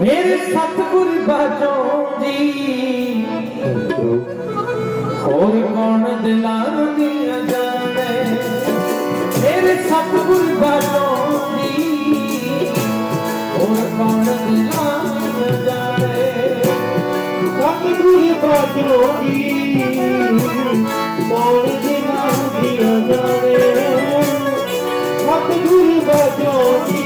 ਮੇਰੇ ਸਤਿਗੁਰ ਬਾਝੋਂ ਜੀ ਹੋਰ ਕੌਣ ਦਿਲਾਂ ਦੀਆਂ ਜਾਣੇ? ਮੇਰੇ ਸਤਿਗੁਰ ਬਾਝੋਂ ਜੀ ਹੋਰ ਕੌਣ ਦਿਲਾਂ ਦੀਆਂ ਜਾਣੇ? ਸਤਿਗੁਰ ਬਾਜੋ ਜੀ ਕੌਣ ਦਿਨਾਂ ਦੀਆਂ ਜਾਣੇ? ਸਤਿਗੁਰ ਬਾਜੋ ਜੀ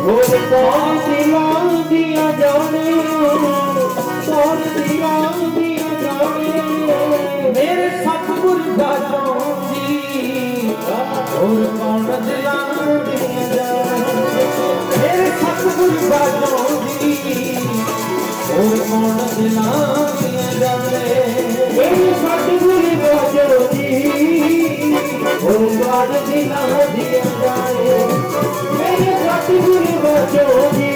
ਹੋਰ ਕੌਣ ਦਿਲਾਂ ਦੀਆਂ ਜਾਣੇ ਕੌਣ ਦਿਲਾਂ ਦੀਆਂ ਜਾਣੇ ਮੇਰੇ ਸਤਿਗੁਰ ਬਾਝੋਂ ਜੀ ਹੋਰ ਕੌਣ ਦਿਲਾਂ ਦੀਆਂ ਜਾਣੇ ਮੇਰੇ ਸਤਿਗੁਰ ਬਾਝੋਂ ਜੀ ਹੋਰ ਕੌਣ ਦਿਲਾਂ ਦੀਆਂ ਜਾਣੇ ਮੇਰੇ ਸਤਿਗੁਰ ਬਾਜੋ ਜੀ ਹੋਰ ਕੌਣ ਦਿਲਾਂ ਦੀਆਂ ਜਾਣੇ ਮੇਰੇ ਸਤਿਗੁਰ जोगी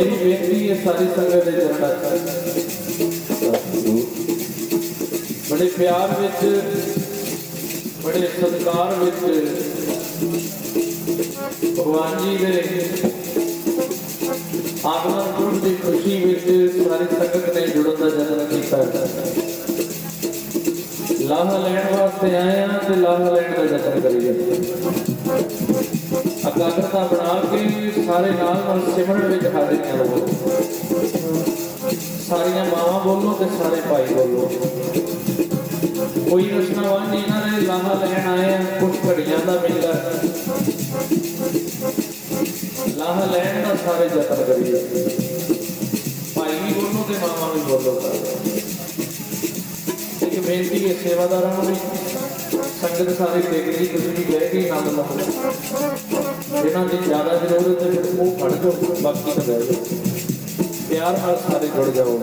ਮੇਰੀ ਬੇਨਤੀ ਹੈ ਸਾਰੀ ਸੰਗਤ ਦੇ ਚਰਨਾਂ 'ਚ ਬੜੇ ਪਿਆਰ ਵਿੱਚ, ਬੜੇ ਸਤਿਕਾਰ ਵਿੱਚ ਭਗਵਾਨ ਜੀ ਦੇ ਆਗਮਨ ਪੁਰਬ ਦੀ ਖੁਸ਼ੀ ਵਿੱਚ ਸਾਰੀ ਸੰਗਤ ਨੇ ਜੁੜਨ ਦਾ ਯਤਨ ਕੀਤਾ। ਲਾਹਾ ਲੈਣ ਵਾਸਤੇ ਆਏ ਆ ਤੇ ਲਾਹਾ ਲੈਣ ਦਾ ਯਤਨ ਕਰੀਏ। ਇਕਾਗਰਤਾ ਬਣਾ ਕੇ ਸਾਰੇ ਨਾਲ ਨਾਲ ਸਿਮਰਨ ਵਿੱਚ ਹਾਜ਼ਰੀਆਂ ਲਵੋ ਸਾਰੀਆਂ ਮਾਵਾਂ ਬੋਲੋ ਤੇ ਸਾਰੇ ਭਾਈ ਬੋਲੋ। ਕੋਈ ਰਸਨਾਵਾਂ ਨਹੀਂ ਇਹਨਾਂ ਨੇ ਲਾਹਾ ਲੈਣ ਆਏ ਆ ਕੁਝ ਘੜੀਆਂ ਦਾ ਮੇਲਾ। ਲਾਹਾ ਲੈਣ ਦਾ ਸਾਰੇ ਯਤਨ ਕਰੀਏ। ਭਾਈ ਵੀ ਬੋਲੋ ਤੇ ਮਾਵਾਂ ਵੀ ਬੋਲੋ ਇੱਕ ਬੇਨਤੀ ਹੈ ਸੇਵਾਦਾਰਾਂ ਨੂੰ ਵੀ। ਸੰਗਤ ਸਾਰੀ ਦੇਖਦੀ ਤੁਸੀਂ ਵੀ ਬਹਿ ਕੇ ਆਨੰਦ ਲਓ ਜਿਨ੍ਹਾਂ ਦੀ ਜ਼ਿਆਦਾ ਜ਼ਰੂਰਤ ਹੈ ਫਿਰ ਉਹ ਫੜ ਜਾਓ ਬਾਕੀ ਤਾਂ ਬਹਿ ਜਾਓ। ਪਿਆਰ ਨਾਲ ਸਾਰੇ ਜੁੜ ਜਾਓ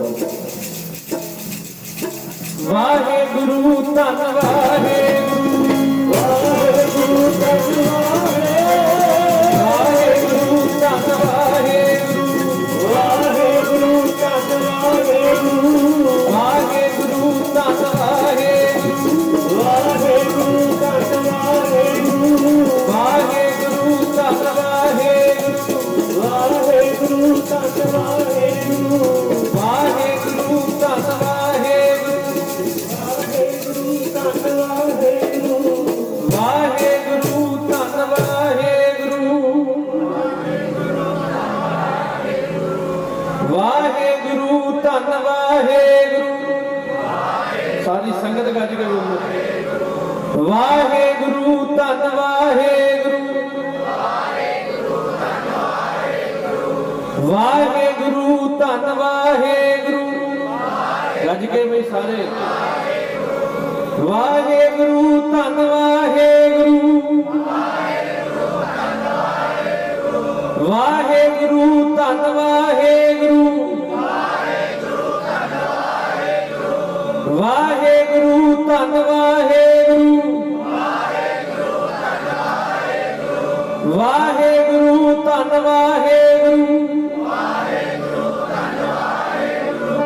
ਵਾਹਿਗੁਰੂ ਧੰਨ ਵਾਹਿਗੁਰੂ ਸਾਰੀ ਸੰਗਤ ਗੱਜ ਕੇ ਬੋਲੋ। ਵਾਹਿਗੁਰੂ ਧੰਨ ਵਾਹਿਗੁਰੂ ਵਾਹਿਗੁਰੂ ਧੰਨ ਵਾਹਿਗੁਰੂ ਗੱਜ ਕੇ ਵੀ ਸਾਰੇ। ਵਾਹਿਗੁਰੂ ਧੰਨ ਵਾਹਿਗੁਰੂ ਧੰਨ ਵਾਹਿਗੁਰੂ